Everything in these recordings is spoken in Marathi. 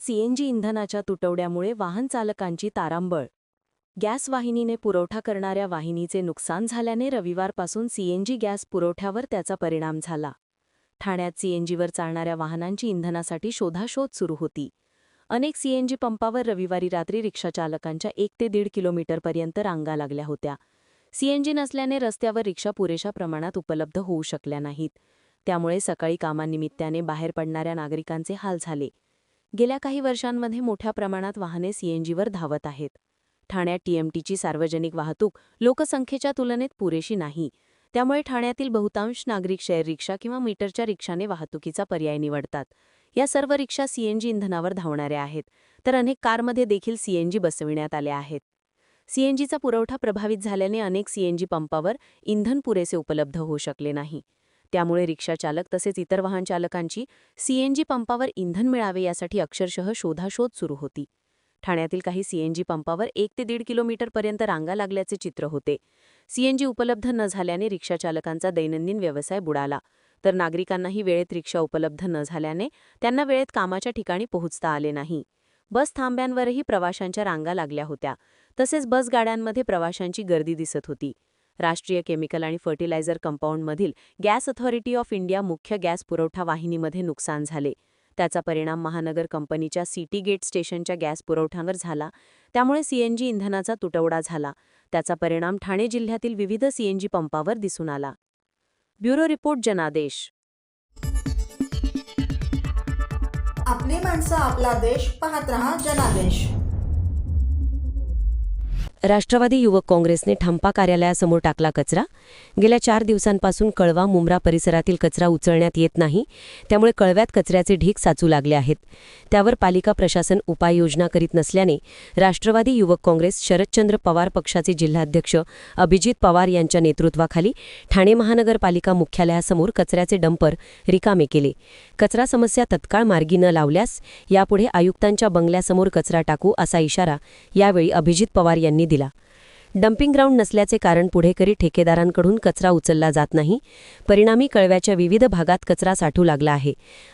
सीएनजी इंधनाच्या तुटवड्यामुळे वाहन चालकांची तारांबळ. गॅस वाहिनीने पुरवठा करणाऱ्या वाहिनीचे नुकसान झाल्याने रविवारपासून सीएनजी गॅस पुरवठ्यावर त्याचा परिणाम झाला. ठाण्यात सीएनजीवर चालणाऱ्या वाहनांची इंधनासाठी शोधाशोध सुरू होती. अनेक सीएनजी पंपावर रविवारी रात्री रिक्षाचालकांच्या एक ते दीड किलोमीटरपर्यंत रांगा लागल्या होत्या. सीएनजी नसल्याने रस्त्यावर रिक्षा पुरेशा प्रमाणात उपलब्ध होऊ शकल्या नाहीत. त्यामुळे सकाळी कामानिमित्ताने बाहेर पडणाऱ्या नागरिकांचे हाल झाले. गेल्या काही वर्षांमध्ये मोठ्या प्रमाणात वाहने सीएनजीवर धावत आहेत. ठाण्यात टीएमटीची सार्वजनिक वाहतूक लोकसंख्येच्या तुलनेत पुरेशी नाही. त्यामुळे ठाण्यातील बहुतांश नागरिक शेअर रिक्षा किंवा मीटरच्या रिक्षाने वाहतुकीचा पर्याय निवडतात. या सर्व रिक्षा सीएनजी इंधनावर धावणाऱ्या आहेत तर अनेक कारमध्ये देखील सीएनजी बसविण्यात आल्या आहेत. सीएनजीचा पुरवठा प्रभावित झाल्याने अनेक सीएनजी पंपावर इंधन पुरेसे उपलब्ध होऊ शकले नाही. त्यामुळे रिक्षाचालक तसेच इतर वाहनचालकांची सीएनजी पंपावर इंधन मिळावे यासाठी अक्षरशः शोधाशोध सुरू होती. ठाण्यातील काही सीएनजी पंपावर एक ते दीड किलोमीटरपर्यंत रांगा लागल्याचे चित्र होते. सीएनजी उपलब्ध न झाल्याने रिक्षाचालकांचा दैनंदिन व्यवसाय बुडाला. तर नागरिकांनाही वेळेत रिक्षा उपलब्ध न झाल्याने त्यांना वेळेत कामाच्या ठिकाणी पोहोचता आले नाही. बस थांब्यांवरही प्रवाशांच्या रांगा लागल्या होत्या. तसेच बसगाड्यांमध्ये प्रवाशांची गर्दी दिसत होती. राष्ट्रीय केमिकल आणि फर्टिलायझर कंपाऊंडमधील गॅस अथॉरिटी ऑफ इंडिया मुख्य गॅस पुरवठा वाहिनीमध्ये नुकसान झाले. त्याचा परिणाम महानगर कंपनीच्या सिटी गेट स्टेशनच्या गॅस पुरवठ्यावर झाला. त्यामुळे सीएनजी इंधनाचा तुटवडा झाला. त्याचा परिणाम ठाणे जिल्ह्यातील विविध सीएनजी पंपावर दिसून आला. ब्युरो रिपोर्ट जनादेश. आपली माणसं आपला देश पाहत रहा जनादेश. राष्ट्रवादी युवक काँग्रेसने ठंपा कार्यालयासमोर टाकला कचरा. गेल्या चार दिवसांपासून कळवा मुंब्रा परिसरातील कचरा उचलण्यात येत नाही. त्यामुळे कळव्यात कचऱ्याचे ढीक साचू लागले आहेत. त्यावर पालिका प्रशासन उपाययोजना करीत नसल्याने राष्ट्रवादी युवक काँग्रेस शरदचंद्र पवार पक्षाचे जिल्हाध्यक्ष अभिजित पवार यांच्या नेतृत्वाखाली ठाणे महानगरपालिका मुख्यालयासमोर कचऱ्याचे डंपर रिकामे केले. कचरा समस्या तत्काळ मार्गी न लावल्यास यापुढे आयुक्तांच्या बंगल्यासमोर कचरा टाकू असा इशारा यावेळी अभिजित पवार यांनी दिला डम्पिंग ग्राउंड नसल्याचे कारण पुढेकरी ठेकेदारांकडून कचरा उचलला जात नाही. परिणामी कळव्याच्या विविध भागात कचरा साठू लागला आहे.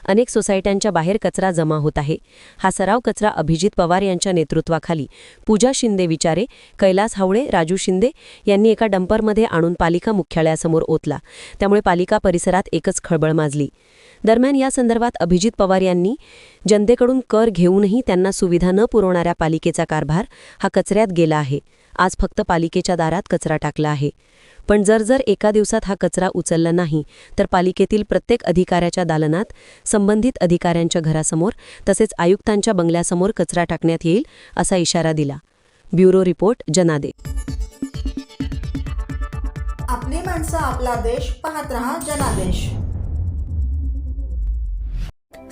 अनेक सोसायट्यांच्या बाहेर कचरा जमा होत आहे. हा सराव कचरा अभिजित पवार यांच्या नेतृत्वाखाली. पूजा शिंदे विचारे कैलास हावळे राजू शिंदे यांनी एका डंपरमध्ये आणून पालिका मुख्यालयासमोर ओतला. त्यामुळे पालिका परिसरात एकच खळबळ माजली. दरम्यान या संदर्भात अभिजित पवार यांनी जनतेकडून कर घेऊनही त्यांना सुविधा न पुरवणाऱ्या पालिकेचा कारभार हा कचऱ्यात गेला आहे. आज फक्त पालिकेच्या दारात कचरा टाकला आहे. पण जर जर एका दिवसात हा कचरा उचलला नाही तर पालिकेतील प्रत्येक अधिकाऱ्याच्या दालनात संबंधित अधिकाऱ्यांच्या घरासमोर तसेच आयुक्तांच्या बंगल्यासमोर कचरा टाकण्यात येईल असा इशारा दिला. ब्युरो रिपोर्ट जनादे आपली माणसं आपला देश पाहत रहा जनादेश.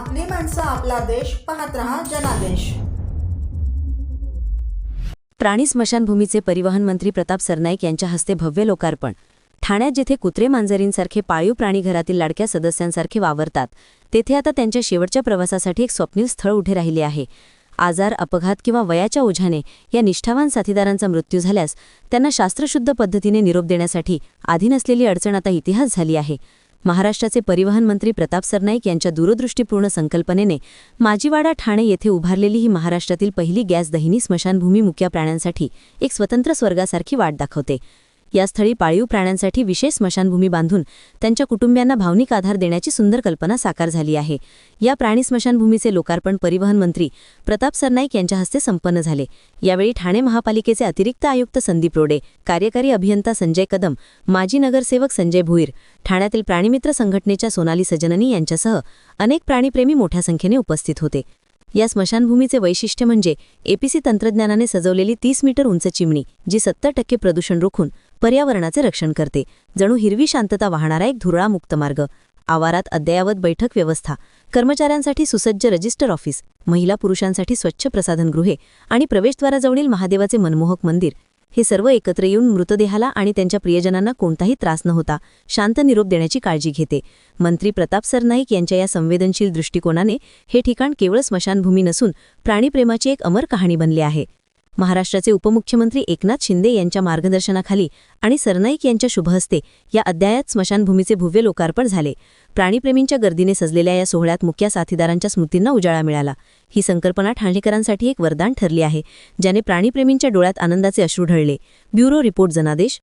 आपली माणसं आपला देश पाहत रहा जनादेश. प्राणी स्मशानभूमीचे परिवहन मंत्री प्रताप सरनाईक यांच्या हस्ते भव्य लोकार्पण. ठाण्यात जिथे कुत्रे मांजरींसारखे पाळीव प्राणी घरातील लाडक्या सदस्यांसारखे वावरतात तेथे आता त्यांच्या शेवटच्या प्रवासासाठी एक स्वप्नील स्थळ उभे राहिले आहे. आजार अपघात किंवा वयाच्या ओझ्याने या निष्ठावान साथीदारांचा मृत्यू झाल्यास त्यांना शास्त्रशुद्ध पद्धतीने निरोप देण्यासाठी आधी नसलेली अडचण आता इतिहास झाली आहे. महाराष्ट्राचे परिवहन मंत्री प्रताप सरनाईक यांच्या दूरदृष्टीपूर्ण संकल्पनेने माजीवाडा ठाणे येथे उभारलेली ही महाराष्ट्रातील पहिली गॅस दहिनी स्मशानभूमी मुक्या प्राण्यांसाठी एक स्वतंत्र स्वर्गासारखी वाट दाखवते. या स्थळी पाळीव प्राण्यांसाठी विशेष स्मशानभूमी बांधून त्यांच्या कुटुंबियांना भावनिक आधार देण्याची सुंदर कल्पना साकार झाली आहे. या प्राणी स्मशानभूमीचे लोकार्पण परिवहन मंत्री प्रताप सरनाईक यांच्या हस्ते संपन्न झाले. यावेळी ठाणे महापालिकेचे अतिरिक्त आयुक्त संदीप रोडे कार्यकारी अभियंता संजय कदम माजी नगरसेवक संजय भुईर ठाण्यातील प्राणीमित्र संघटनेच्या सोनाली सजननी यांच्यासह अनेक प्राणीप्रेमी मोठ्या संख्येने उपस्थित होते. या स्मशानभूमीचे वैशिष्ट्य म्हणजे एपीसी तंत्रज्ञानाने सजवलेली तीस मीटर उंच चिमणी जी सत्तर टक्के प्रदूषण रोखून पर्यावरणाचे रक्षण करते. जणू हिरवी शांतता वाहणारा एक धुरळामुक्त मार्ग. आवारात अद्ययावत बैठक व्यवस्था. कर्मचाऱ्यांसाठी सुसज्ज रजिस्टर ऑफिस. महिला पुरुषांसाठी स्वच्छ प्रसाधनगृहे आणि प्रवेशद्वाराजवळील महादेवाचे मनमोहक मंदिर. हे सर्व एकत्र येऊन मृतदेहाला आणि त्यांच्या प्रियजनांना कोणताही त्रास न होता शांत निरोप देण्याची काळजी घेते. मंत्री प्रताप सरनाईक यांच्या या संवेदनशील दृष्टिकोनाने हे ठिकाण केवळ स्मशानभूमी नसून प्राणीप्रेमाची एक अमर कहाणी बनली आहे. महाराष्ट्राचे उपमुख्यमंत्री एकनाथ शिंदे यांच्या मार्गदर्शनाखाली आणि सरनाईक यांच्या शुभहस्ते या अध्यायात स्मशानभूमीचे भव्य लोकार्पण झाले. प्राणीप्रेमींच्या गर्दीने सजलेल्या या सोहळ्यात मुख्या साथीदारांच्या स्मृतींना उजाळा मिळाला. ही संकल्पना ठाणेकरांसाठी एक वरदान ठरली आहे ज्याने प्राणीप्रेमींच्या डोळ्यात आनंदाचे अश्रू ढळले. ब्युरो रिपोर्ट जनादेश